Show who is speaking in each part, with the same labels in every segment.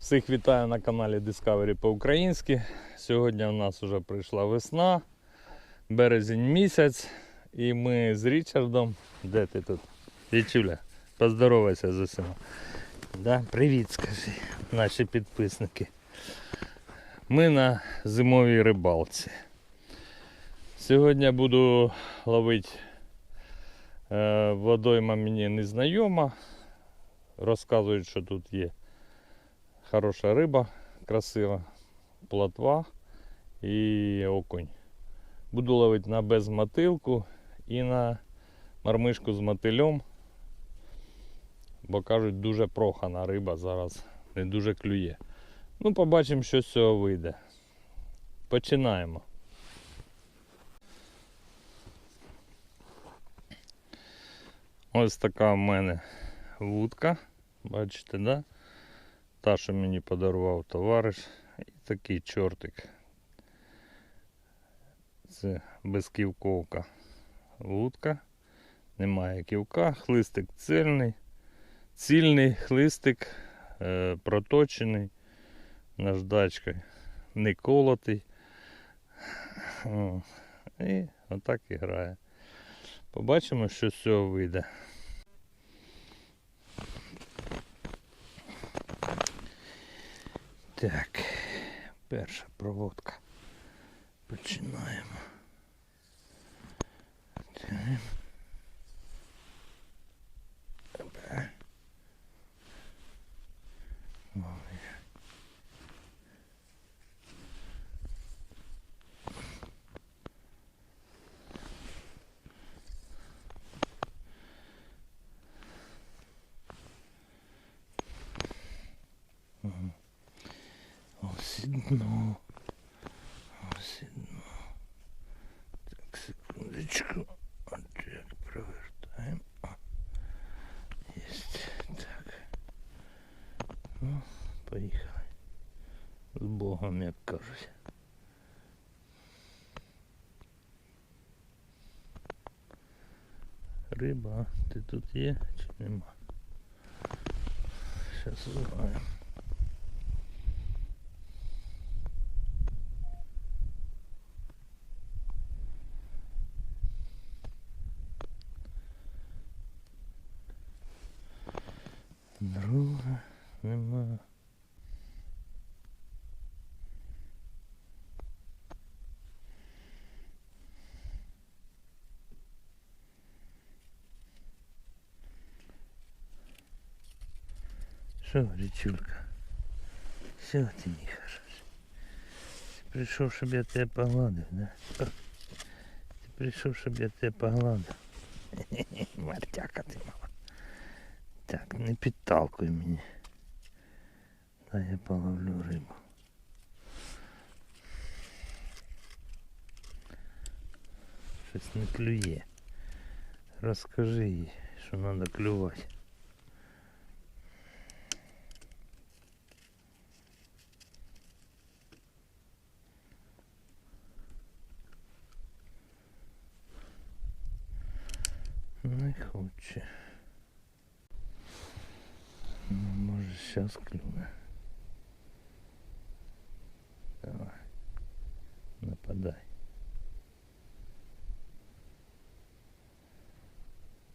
Speaker 1: Всіх вітаю на каналі Discovery по-українськи. Сьогодні у нас вже прийшла весна, березень місяць, і ми з Річардом. Де ти тут? Річуля, поздоровайся з усіма. Да? Привіт, скажи, наші підписники. Ми на зимовій рибалці. Сьогодні буду ловити е, водойма мені незнайома. Розказують, що тут є хороша риба, красива, плотва і окунь. Буду ловити на безмотилку і на мармишку з мотилем. Бо кажуть, дуже прохана риба зараз не дуже клює. Ну, побачимо, що з цього вийде. Починаємо. Ось така в мене вудка. Бачите, да? Та, що мені подарував товариш. І такий чортик. Це безківковка вудка. Немає ківка, хлистик цільний. Цільний хлистик е, проточений наждачкою, не колотий. О, і отак і грає. Побачимо, що з цього вийде. Так, перша проводка. Починаємо. Так. Опа. Ой. Мгм. Ось дно. Ось дно. Так, секундочку. От як провертаємо. О. Єсть. Так. Ну, поїхали. З Богом, як кажуть. Риба, ти тут є чи нема? Зараз узнаємо. Друга нема. Що, річулька? Що ти не хороший? Ти прийшов, щоб я тебе погладив, да? О, Ти прийшов, щоб я тебе погладив. Мартяка ти мала. Так, не підталкуй мені. Дай я половлю рибу. Щось не клює. Розкажи їй, що треба клювати. Хоче. Ну, може сейчас клюне. Давай. Нападай.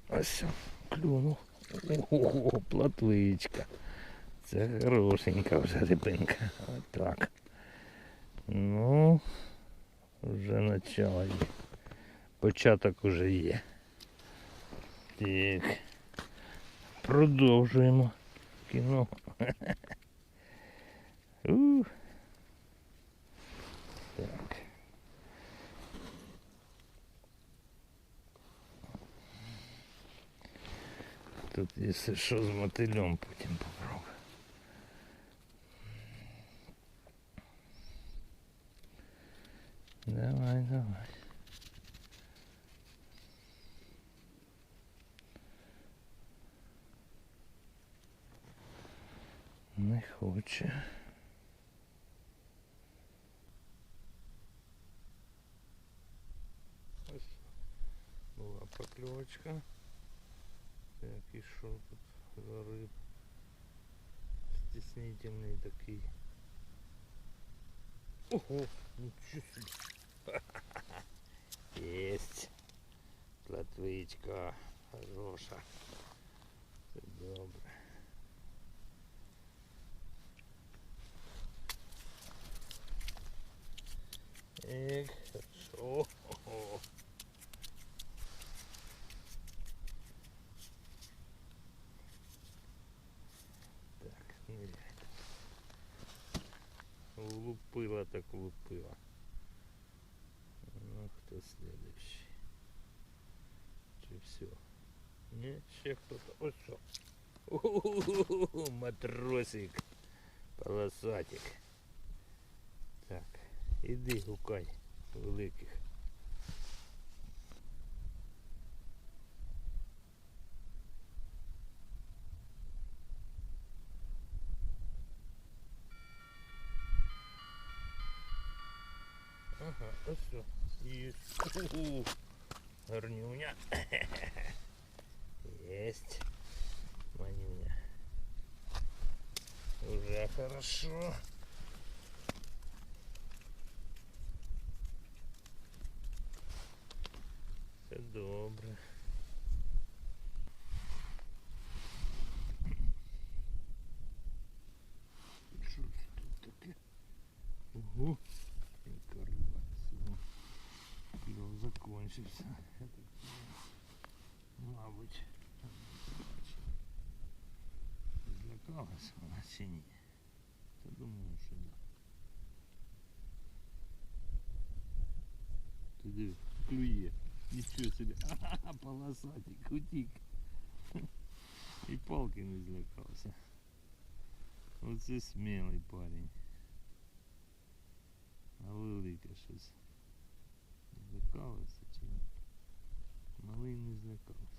Speaker 1: Ось клюнув. Ого, платвичка. Це хорошенька вже рибинка. Отак. Ну, вже начало є. Початок уже є. Так. Продовжуємо кіно. Ух. Так. Тут, якщо що, з мотилем потім попробую. Давай, давай. хоче. Ось була покльовочка. Так, і що тут за риб? стеснительний такий. Ого, нічого собі. Єсть. Платвичка хороша. Це добре. Ек, хорошо. Ого. Так, ныряй. Влупила так влупила. Ну, кто следующий? Чи все? Не, ще кто-то. Ось що. У-ху-ху-ху, Матросик. Полосатик. Іди гукай великих. Ага, ось все. Есть. У-ху. Гарнюня. Есть. Манюня. Уже хорошо. Все добре. Що це тут таке? Ого. Кльов закончився. Мабуть. Злякалась вона чи ні? Та думаю, що да. Ти диви, клює. Нічого собі. Ага, полосатик, утік. І палки не злякався. Оце смілий парень. А велике щось. Злякалося чи ні? Малий не злякався.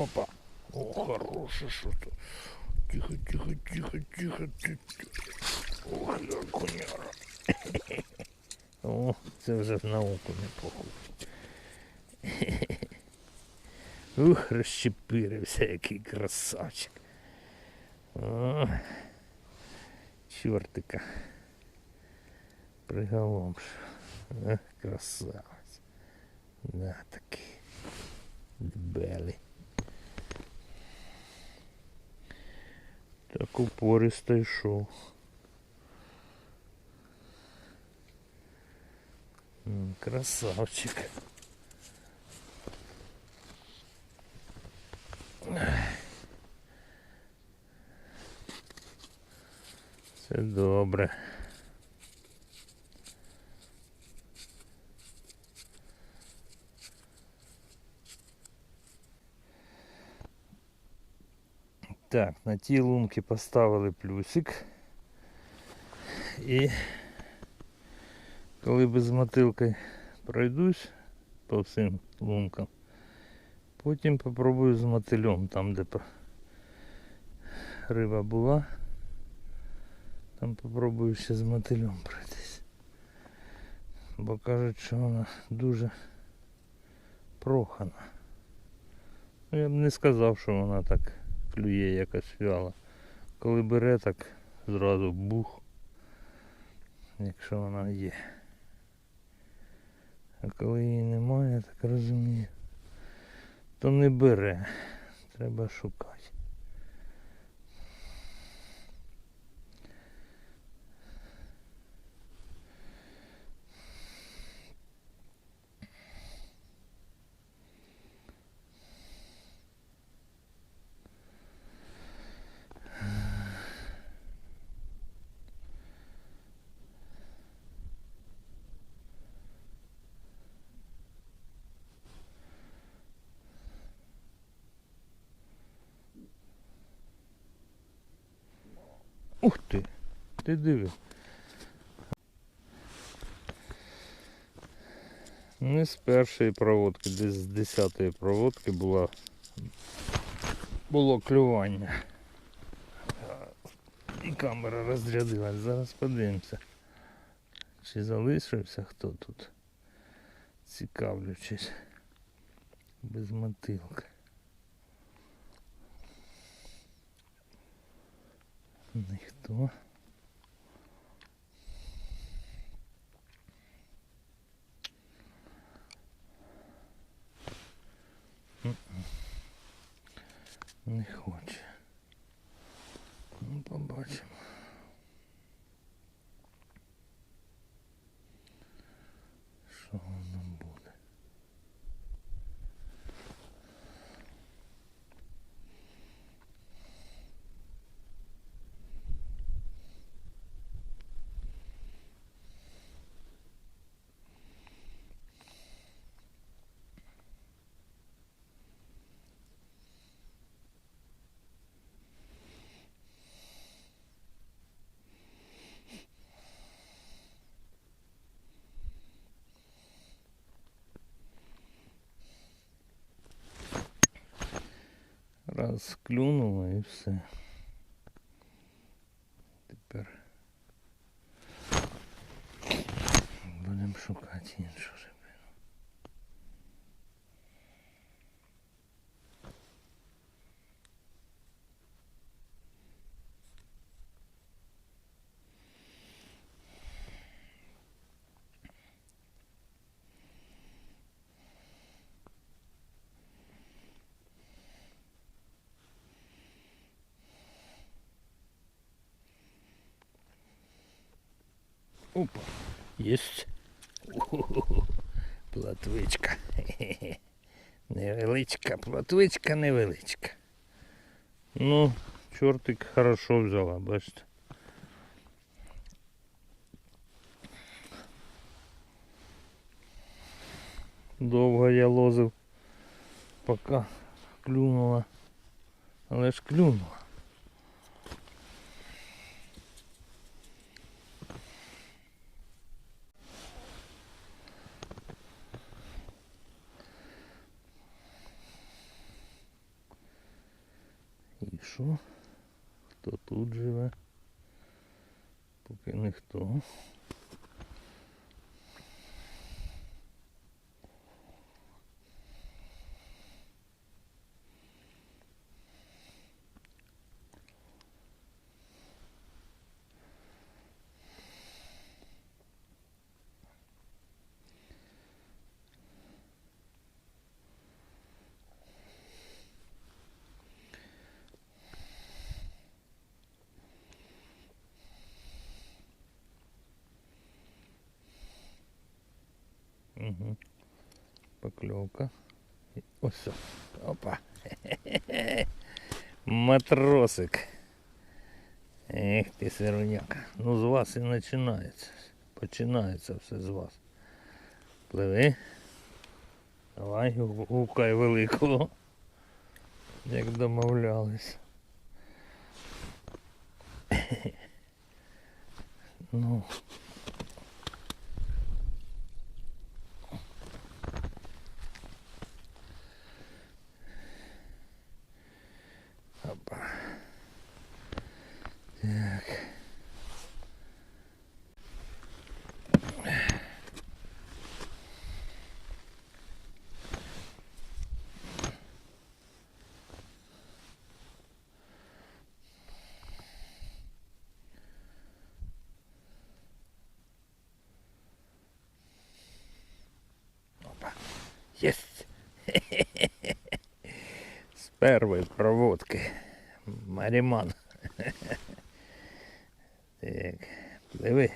Speaker 1: Опа. О, хороше что-то. Тихо, тихо, тихо, тихо, тихо. Я коняра. О, це вже в науку не похоже. Ух, розчепирився, який красавчик. О, чортика. Приголомш. Ах, красавець. Да, такий. Дебелий. Так упористо йшов. Красавчик. Все добре. Так, на ті лунки поставили плюсик. І коли без мотилки пройдусь по всім лункам, потім попробую з мотилем, там де риба була, там попробую ще з мотилем пройтись. Бо кажуть, що вона дуже прохана. Ну, я б не сказав, що вона так клює якась вяла. Коли бере, так зразу бух, якщо вона є. А коли її немає, так розумію, то не бере. Треба шукати. Ух ти! Ти диви. Не з першої проводки, десь з десятої проводки була було клювання. І камера розрядилась. Зараз подивимося. Чи залишився хто тут? Цікавлячись. Без мотилка. Ніхто. Не хоче. Ну, побачимо. Що воно буде? Раз і все. Тепер будемо шукати іншу Опа, єсть. Платвичка. Невеличка, платвичка невеличка. Ну, чортик хорошо взяла, бачите. Довго я лозив, поки клюнула. Але ж клюнула. І що? Хто тут живе? Поки ніхто. Угу. Поклевка. І Ось. Опа. Матросик. Ех ти сироняка. Ну з вас і починається. Починається все з вас. Пливи. Давай, гукай великого. Як домовлялись. Ну. Опа. Так. Опа. Есть. С первой проводки. Маріман. Так, пливи.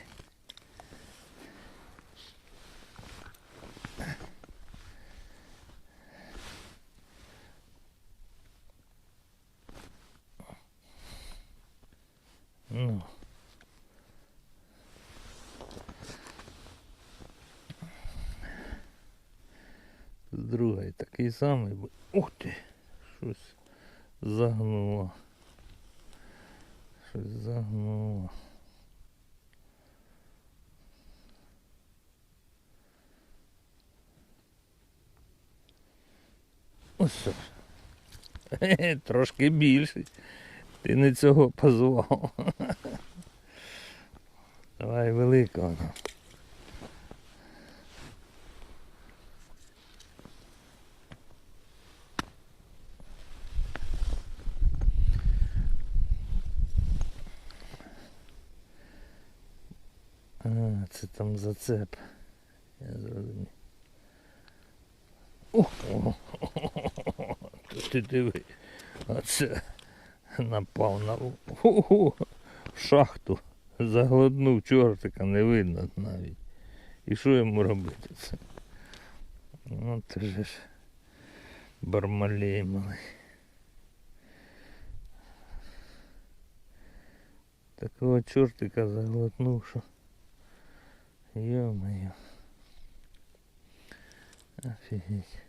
Speaker 1: Ну. Другий такий самий. Ух ти! Загнуло. Щось загнуло. Ось. Хе-хе, Трошки більший. Ти не цього позвав. Давай великого. А, це там зацеп. Я зрозумів. О, о, ти диви. Оце напав на Ху-ху. в шахту. Заглотнув чортика, не видно навіть. І що йому робити це? Ну ти ж бармалей малий. Такого чортика заглотнув, що. Ё-моё. Офігеть.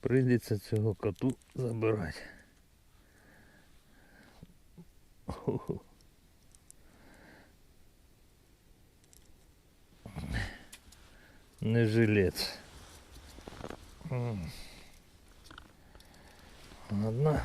Speaker 1: Прийдеться цього коту забирати. Ху-ху. Не жилец. Ладно.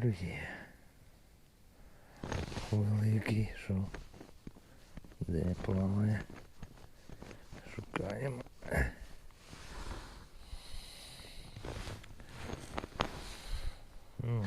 Speaker 1: Клює. Великий, що? Де плаває? Шукаємо. Ну,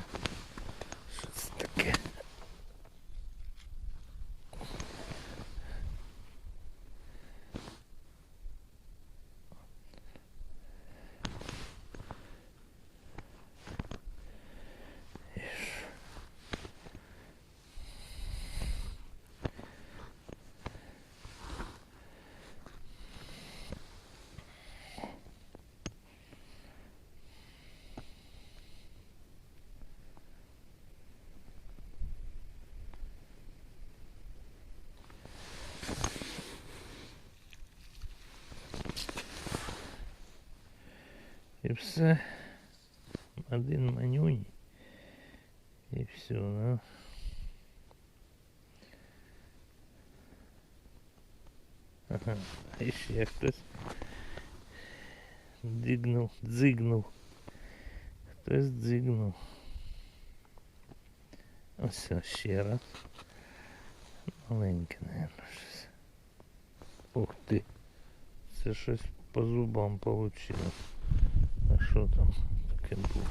Speaker 1: І все. Один манюнь. І все, да? Ага, і ще хтось дигнув, дзигнув. Хтось дзигнув. Ось ось ще раз. Маленьке, наверное, щось. Ух ти. Це щось по зубам получилось. А що там таке було?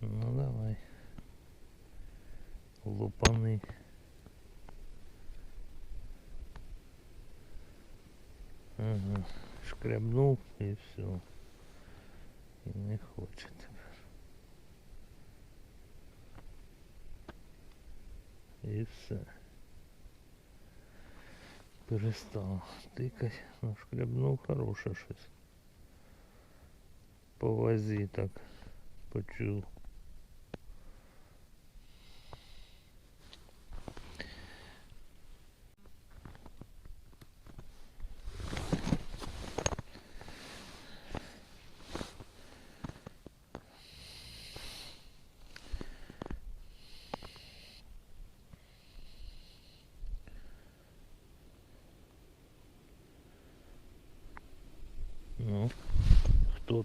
Speaker 1: Ну давай. Лупани. Ага. Шкрябнув і все. І не хоче тепер. І все. Перестав тыкать, ну шкрябнув хороше щось. По вазі так почув.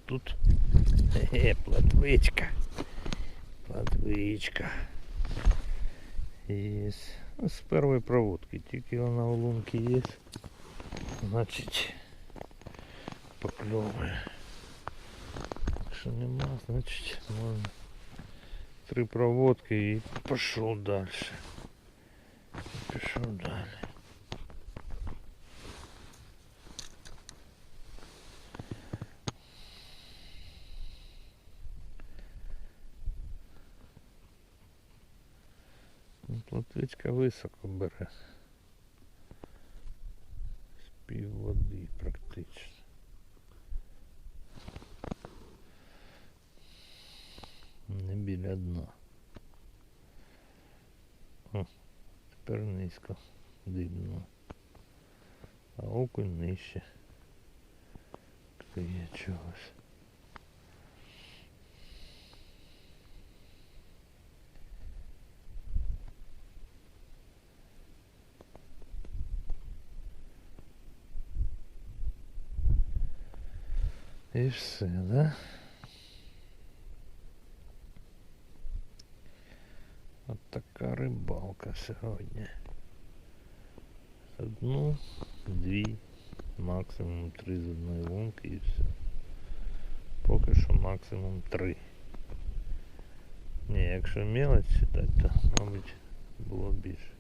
Speaker 1: тут? Хе, платвичка. Платвичка. Есть. Ну, З першої проводки, тільки вона у лунки є. Значить покльовує. Якщо нема, значить можна три проводки і пішов далі. Пішов далі. Плотвичка високо бере. З пів води практично. Не біля дна. О, тепер низько видно. А окунь нижче. Клює чогось. І все, да? От така рибалка сьогодні. Одну, дві, максимум три з одної лунки і все. Поки що максимум три. Ні, якщо мелочь считати, то, мабуть, було більше.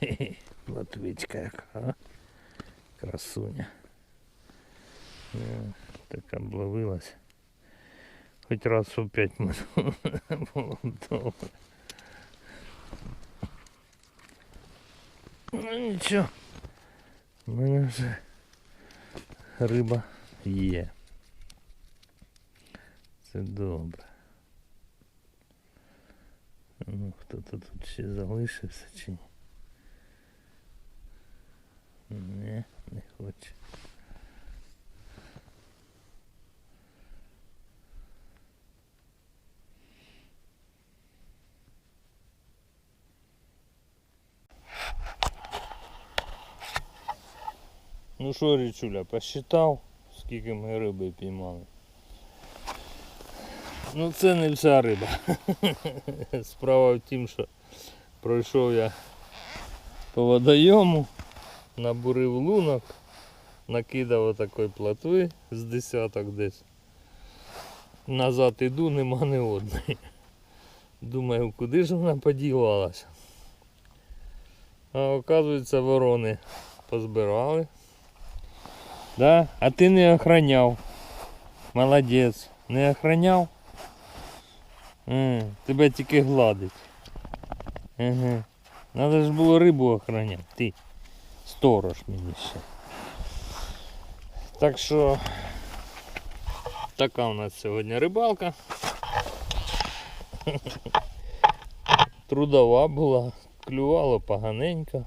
Speaker 1: Хе-хе. Латвичка яка, а? Красуня. Е, Така обловилась. Хоч раз у п'ять минут було б добре. Ну нічого. У мене вже риба є. Це добре. Ну, хто-то тут ще залишився чи ні? Не, не хоче. Ну що, Річуля, посчитав, скільки ми риби піймали. Ну це не вся риба. Справа в тім, що пройшов я по водойому, набурив лунок, накидав отакої плотви з десяток десь. Назад іду, нема ні одної. Думаю, куди ж вона подівалася. А оказується ворони позбирали. Да? А ти не охраняв. Молодець. Не охраняв? Тебе тільки гладить. Ага. Надо ж було рибу охраняти. Ти. Сторож мені ще. Так що така у нас сьогодні рибалка. Трудова була, клювало поганенько.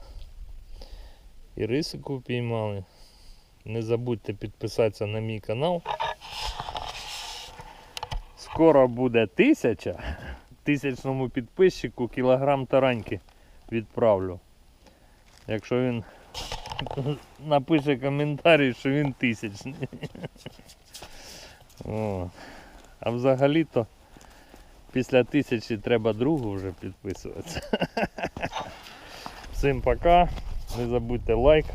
Speaker 1: І рисику піймали. Не забудьте підписатися на мій канал. Скоро буде тисяча. Тисячному підписчику кілограм тараньки відправлю. Якщо він напише коментарі, що він тисячний. О. А взагалі-то після тисячі треба другу вже підписуватися. Всім пока. Не забудьте лайк,